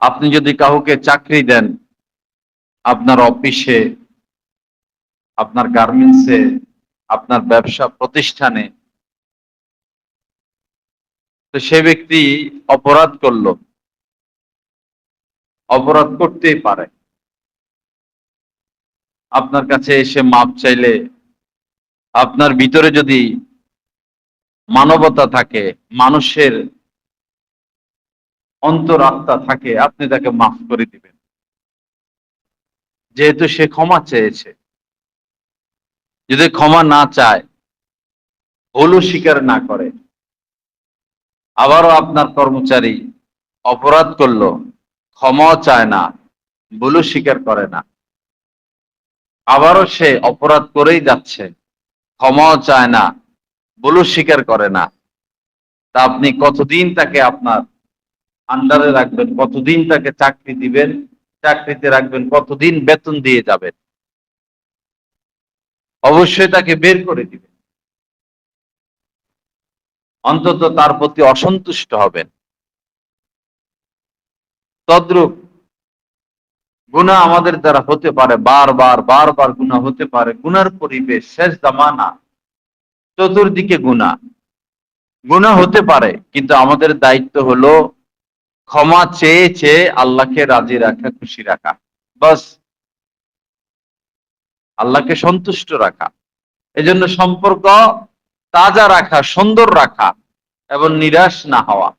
আপনি যদি কাউকে চাকরি দেন, আপনার অফিসে, আপনার গার্মেন্টসে, আপনার ব্যবসা প্রতিষ্ঠানে, তো সে ব্যক্তি অপরাধ করল। অপরাধ করতেই পারে। আপনার কাছে এসে মাপ চাইলে, আপনার ভিতরে যদি মানবতা থাকে, মানুষের অন্তরাত্মা থাকে, আপনি তাকে মাফ করে দিবেন। যেহেতু সে ক্ষমা চেয়েছে। যদি ক্ষমা না চায়, ভুলও স্বীকার না করে। আবারও আপনার কর্মচারী অপরাধ করল, ক্ষমাও চায় না, ভুলও স্বীকার করে না। আবারও সে অপরাধ করেই যাচ্ছে, ক্ষমাও চায় না, ভুলও স্বীকার করে না। তা আপনি কতদিন তাকে আপনার আন্ডারে রাখবেন, কতদিন তাকে চাকরি দিবেন, চাকরিতে রাখবেন, কতদিন বেতন দিয়ে যাবেন। অবশ্যই তাকে বের করে দিবেন। অন্তত তার প্রতি অসন্তুষ্ট হবেন। তদ্রুপ গুণা আমাদের দ্বারা হতে পারে, বারবার বারবার গুণা হতে পারে। গুনার পরিবেশ, শেষ জামানা, চতুর্দিকে গুণা গুণা হতে পারে, কিন্তু আমাদের দায়িত্ব হলো ক্ষমা চেয়ে চেয়ে আল্লাহকে রাজি রাখা, খুশি রাখা। বাস, আল্লাহকে সন্তুষ্ট রাখা। এজন্য সম্পর্ক তাজা রাখা, সুন্দর রাখা এবং নিরাশ না হওয়া।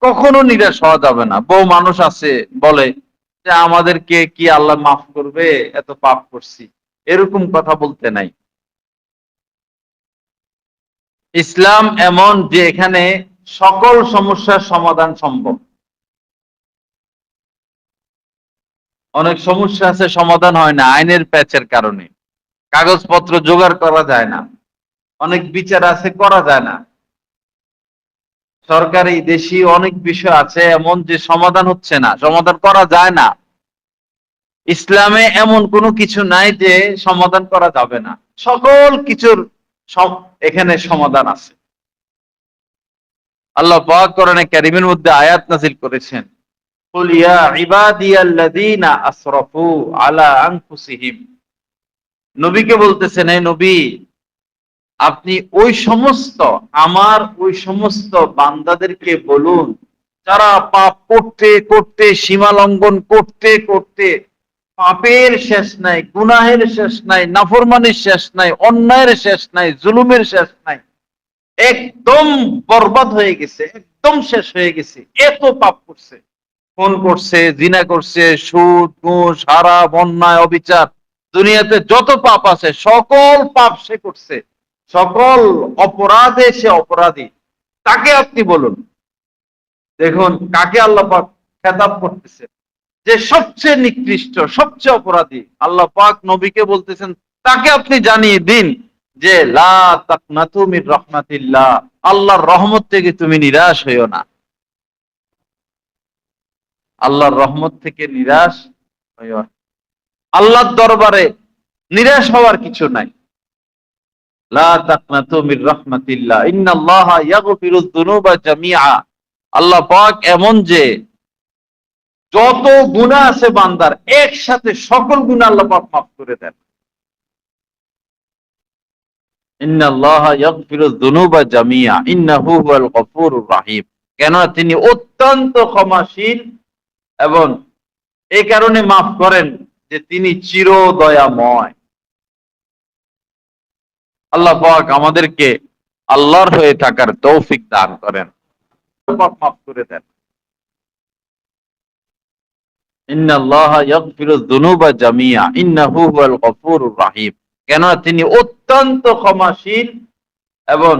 কখনো নিরাশ হওয়া যাবে না। বহু মানুষ আছে, বলে যে আমাদেরকে কি আল্লাহ মাফ করবে? এত পাপ করছি। এরকম কথা বলতে নাই। ইসলাম এমন যে এখানে সকল সমস্যার সমাধান সম্ভব। অনেক সমস্যা আছে, সমাধান হয় না, আইনের প্যাচের কারণে। কাগজপত্র জোগাড় করা যায় না। অনেক বিচার আছে, করা যায় না। সরকারি, দেশি অনেক বিষয় আছে, এমন যে সমাধান হচ্ছে না, সমাধান করা যায় না। ইসলামে এমন কোনো কিছু নাই যে সমাধান করা যাবে না। সকল কিছুর এখানে সমাধান আছে। আল্লাহ পাক কোরআনে কারিমের মধ্যে আয়াত নাজিল করেছেন। নবীকে বলতেছেন এই নবী, আপনি ওই সমস্ত, আমার ওই সমস্ত বান্দাদেরকে বলুন, যারা পাপ করতে করতে, সীমা লঙ্ঘন করতে করতে, পাপের শেষ নাই, গুনাহের শেষ নাই, নাফরমানের শেষ নাই, অন্যায়ের শেষ নাই, জুলুমের শেষ নাই একদম বরবাদ হয়ে গেছে, একদম শেষ হয়ে গেছে। এত পাপ করছে। ফোন করছে, জিনা করছে, সুদ, ঘুষ হারাপ অন্যায় অবিচার। দুনিয়াতে যত পাপ আছে, সকল পাপ সে করছে। সকল অপরাধে সে অপরাধী। তাকে আপনি বলুন। দেখুন, কাকে আল্লাহ পাক খেতাব করতেছে? যে সবচেয়ে নিকৃষ্ট, সবচেয়ে অপরাধী। আল্লাহ পাক নবীকে বলতেছেন, তাকে আপনি জানিয়ে দিন। যে আল্লাহর রহমত থেকে তুমি নিরাশ হইও না। আল্লাহর রহমত থেকে নিরাশ হইও না। আল্লাহর দরবারে নিরাশ হওয়ার কিছু নাই। আল্লাহ এমন যে, যত গুনাহ আছে বান্দার, একসাথে সকল গুনাহ আল্লাহ মাফ করে দেন। কেন তিনি অত্যন্ত ক্ষমাশীল এবং এই কারণে মাফ করেন যে তিনি চির দয়াময় আল্লাহ আমাদেরকে আল্লাহর হয়ে থাকার তৌফিক দান করেন। মাফ করে দেন। ইন্নাল্লাহা ইয়াগফিরু যুনুবা জামিআ ইন্নাহু হুয়াল গফুরুর রাহিম। কেন তিনি অত্যন্ত ক্ষমাশীল এবং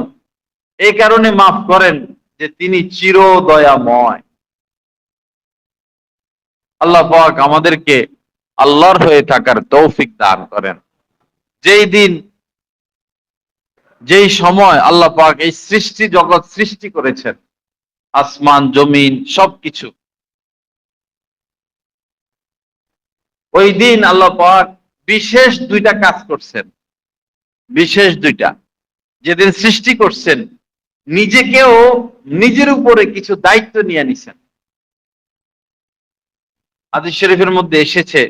এই কারণে মাফ করেন যে তিনি চির দয়াময় আল্লাহ আমাদেরকে আল্লাহর হয়ে থাকার তৌফিক দান করেন। যেই দিন, যেই সময় আল্লাহ পাক এই সৃষ্টি জগৎ সৃষ্টি করেছেন, আসমান, জমিন, সবকিছু, ওই দিন আল্লাহ পাক বিশেষ দুইটা কাজ করছেন। বিশেষ দুইটা। যেদিন সৃষ্টি করছেন, নিজেকেও নিজের উপরে কিছু দায়িত্ব নিয়ে নিছেন। হাদিস শরীফের মধ্যে এসেছে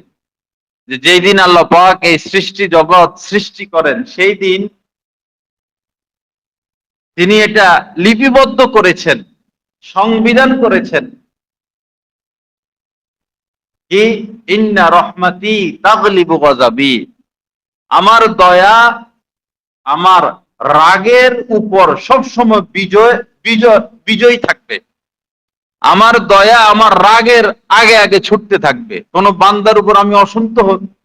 যে যেই দিন আল্লাহ পাক এই সৃষ্টি জগৎ সৃষ্টি করেন, সেই দিন তিনি এটা লিপিবদ্ধ করেছেন, সংবিধান করেছেন কি ইন্না রহমাতি তাগলিবু গজাবি। আমার দয়া, আমার রাগের উপর সবসময় বিজয় বিজয় বিজয় থাকবে। আমার দয়া, আমার রাগের আগে আগে ছুটতে থাকবে। কোন বান্দার উপর আমি অসন্ত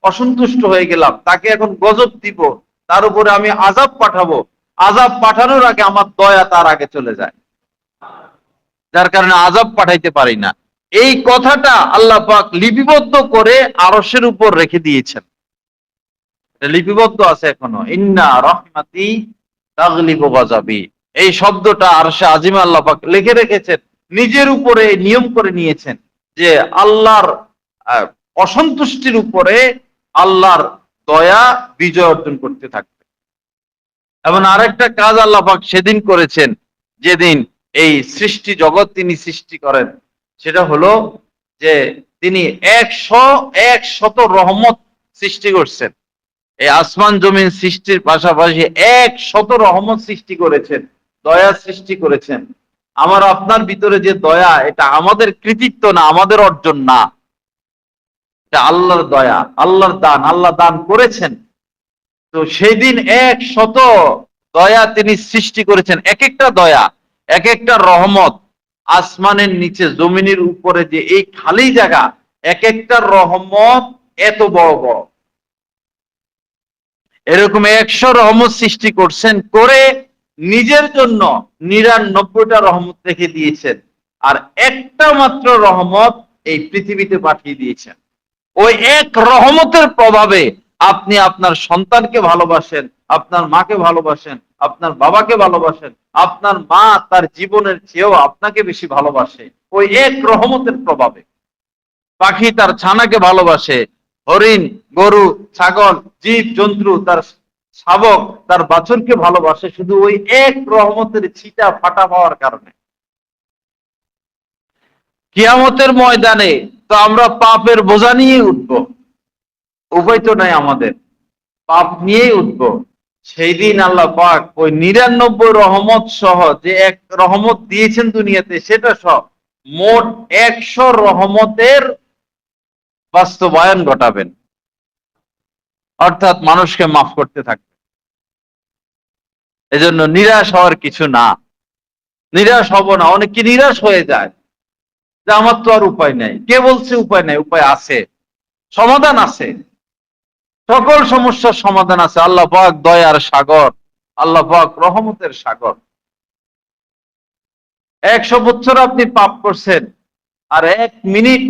অসন্তুষ্ট হয়ে গেলাম। তাকে এখন গজব দিব। তার উপরে আমি আজাব পাঠাবো। আজাব পাঠানোর আগে আমার দয়া তার আগে চলে যায়। যার কারণে আজাব পাঠাইতে পারি না। এই কথাটা আল্লাহ পাক লিপিবদ্ধ করে আরসের উপর রেখে দিয়েছেন। লিপিবদ্ধ আছে এখনও। ইন্না রহমাতি তাগলিবু এই শব্দটা আরশে আজিমে আল্লাহ পাক লিখে রেখেছেন, নিজের উপরে নিয়ম করে নিয়েছেন যে আল্লাহর অসন্তুষ্টির উপরে আল্লাহর দয়া বিজয় অর্জন করতে থাকবে। এবং আরেকটা কাজ আল্লাহ পাক সেদিন করেছেন, যেদিন এই সৃষ্টি জগৎ তিনি সৃষ্টি করেন। সেটা হলো যে তিনি একশো এক শত রহমত সৃষ্টি করছেন। এই আসমান জমিন সৃষ্টির পাশাপাশি এক শত রহমত সৃষ্টি করেছেন, দয়া সৃষ্টি করেছেন। আমার আপনার ভিতরে যে দয়া, এটা আমাদের কৃতিত্ব না, আমাদের অর্জন না। এটা আল্লাহর দয়া, আল্লাহর দান, আল্লাহ দান করেছেন। তো সেই দিন এক শত দয়া তিনি সৃষ্টি করেছেন এক একটা দয়া এক একটা রহমত। আসমানের নিচে, জমিনের উপরে যে এই খালি জায়গা এক একটা রহমত এত বড় বড়। এরকম একশো রহমত সৃষ্টি করছেন করে নিজের জন্য নিরানব্বইটা রহমত রেখে দিয়েছেন। আর একটা মাত্র রহমত এই পৃথিবীতে পাঠিয়ে দিয়েছেন। ওই এক রহমতের প্রভাবে আপনি আপনার সন্তানকে ভালোবাসেন, আপনার মাকে ভালোবাসেন আপনার বাবাকে ভালোবাসেন, আপনার মা তার জীবনের চেয়েও আপনাকে বেশি ভালোবাসে। ওই এক রহমতের প্রভাবে। পাখি তার ছানাকে ভালোবাসে, হরিণ, গরু, ছাগল, জীব, জন্তু, তার শাবক, তার বাছুরকে ভালোবাসে শুধু ওই এক রহমতের ছিটা ফাটা পাওয়ার কারণে। কিয়ামতের ময়দানে তো আমরা পাপের বোঝা নিয়ে উঠব। উপায় তো নাই আমাদের। পাপ নিয়েই উঠব। সেই দিন আল্লাহ পাক ওই নিরানব্বই রহমত সহ যে এক রহমত দিয়েছেন দুনিয়াতে, সেটা সহ মোট একশো রহমতের বাস্তবায়ন ঘটাবেন। অর্থাৎ মানুষকে মাফ করতে থাকবে এজন্য নিরাশ হওয়ার কিছু না। নিরাশ হব না, অনেকে নিরাশ হয়ে যায় যে আমার তো আর উপায় নাই। কে বলছে উপায় নাই? উপায় আছে। সমাধান আছে। সকল সমস্যার সমাধান আছে। আল্লাহ পাক দয়ার সাগর, আল্লাহ পাক রহমতের সাগর। একশো বছর আপনি পাপ করছেন, আর এক মিনিট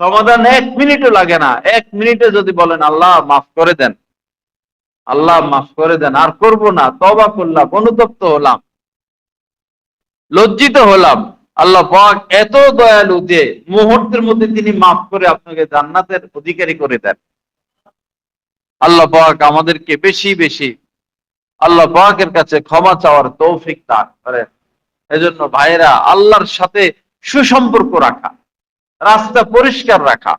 সমাধান এক মিনিটও লাগে না। এক মিনিটে যদি বলেন, আল্লাহ, মাফ করে দেন। আল্লাহ, মাফ করে দেন। আর করব না তবা করলাম, অনুতপ্ত হলাম, লজ্জিত হলাম। আল্লাহ পাক এত দয়ালু যে মুহূর্তের মধ্যে তিনি মাফ করে আপনাকে জান্নাতের অধিকারী করে দেন। আল্লাহ পাক আমাদেরকে বেশি বেশি আল্লাহ পাকের কাছে ক্ষমা চাওয়ার তৌফিক দান করেন। এজন্য ভাইরা আল্লাহর সাথে সুসম্পর্ক রাখা, রাস্তা পরিষ্কার রাখা,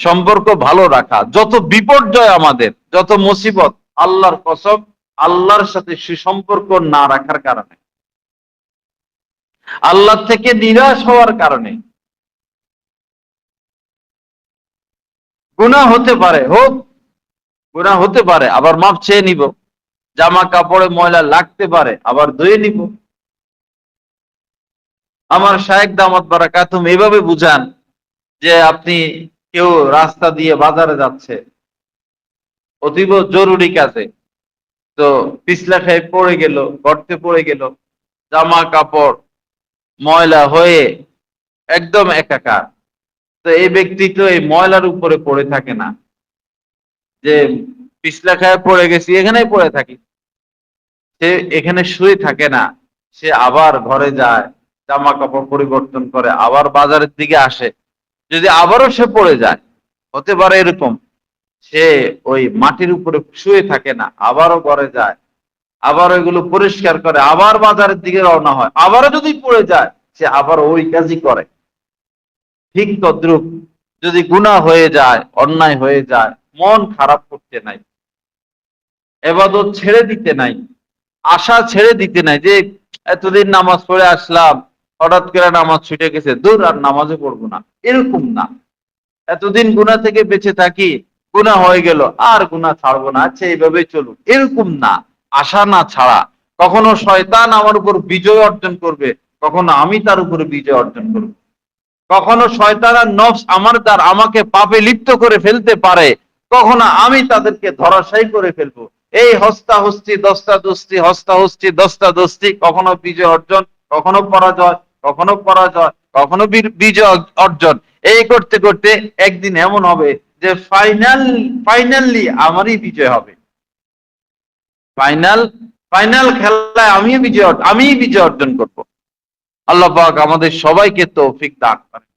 সম্পর্ক ভালো রাখা, যত বিপর্যয় আমাদের, যত মুসিবত, আল্লাহর কসম, আল্লাহর সাথে সুসম্পর্ক না রাখার কারণে, আল্লাহ থেকে নিরাশ হওয়ার কারণে গুণা হতে পারে, হোক গুণা হতে পারে, আবার মাপ চেয়ে নিব। জামা কাপড়ে ময়লা লাগতে পারে, আবার ধুয়ে নিব। আমার শায়েক দামত বারাকাতুম এইভাবে বুঝান যে আপনি কেউ রাস্তা দিয়ে বাজারে যাচ্ছে, অতীব জরুরি কাজে। তো পিছলা খাই পড়ে গেল, গর্তে পড়ে গেল, জামা কাপড়, ময়লা হয়ে একদম একাকার। তো এই ব্যক্তি তো এই ময়লার উপরে পড়ে থাকে না। যে পিছলা খায় পড়ে গেছি, এখানেই পড়ে থাকি। সে এখানে শুয়ে থাকে না, সে আবার ঘরে যায় জামা কাপড় পরিবর্তন করে, আবার বাজারের দিকে আসে। যদি আবারও সে পড়ে যায়, হতে পারে এরকম, সে ওই মাটির উপরে শুয়ে থাকে না, আবারও ঘরে যায়, আবার ওইগুলো পরিষ্কার করে, আবার বাজারের দিকে রওনা হয়, আবারও যদি পড়ে যায়, সে আবার ওই কাজই করে। ঠিক তদ্রুপ যদি গুনাহ হয়ে যায়, অন্যায় হয়ে যায়, মন খারাপ করতে নাই, এবাদত ছেড়ে দিতে নাই, আশা ছেড়ে দিতে নাই যে এতদিন নামাজ পড়ে আসলাম, হঠাৎ করে নামাজ ছুটে গেছে, দূর আর নামাজে পড়ব না, এরকম না। এতদিন গুণা থেকে বেঁচে থাকি গুণা হয়ে গেল, আর গুণা ছাড়বো না আচ্ছা এইভাবেই চলুন এরকম না, আশা না ছাড়া। কখনো শয়তান আমার উপর বিজয় অর্জন করবে, কখনো আমি তার উপরে বিজয় অর্জন করব। কখনো শয়তান নফস আমার দ্বার আমাকে পাপে লিপ্ত করে ফেলতে পারে, কখনো আমি তাদেরকে ধরাশায়ী করে ফেলব। এই হস্তা হস্তি, দস্তা দস্তি, হস্তা হস্তি, দস্তা দস্তি, কখনো বিজয় অর্জন, কখনো পরাজয় কখনো পরাজয়, কখনো বিজয় অর্জন। এই করতে করতে একদিন এমন হবে যে ফাইনাল, ফাইনালি আমারই বিজয় হবে। ফাইনাল ফাইনাল খেলায় আমি বিজয় আমিই বিজয় অর্জন করব। আল্লাহ পাক আমাদের সবাইকে তৌফিক দান করেন।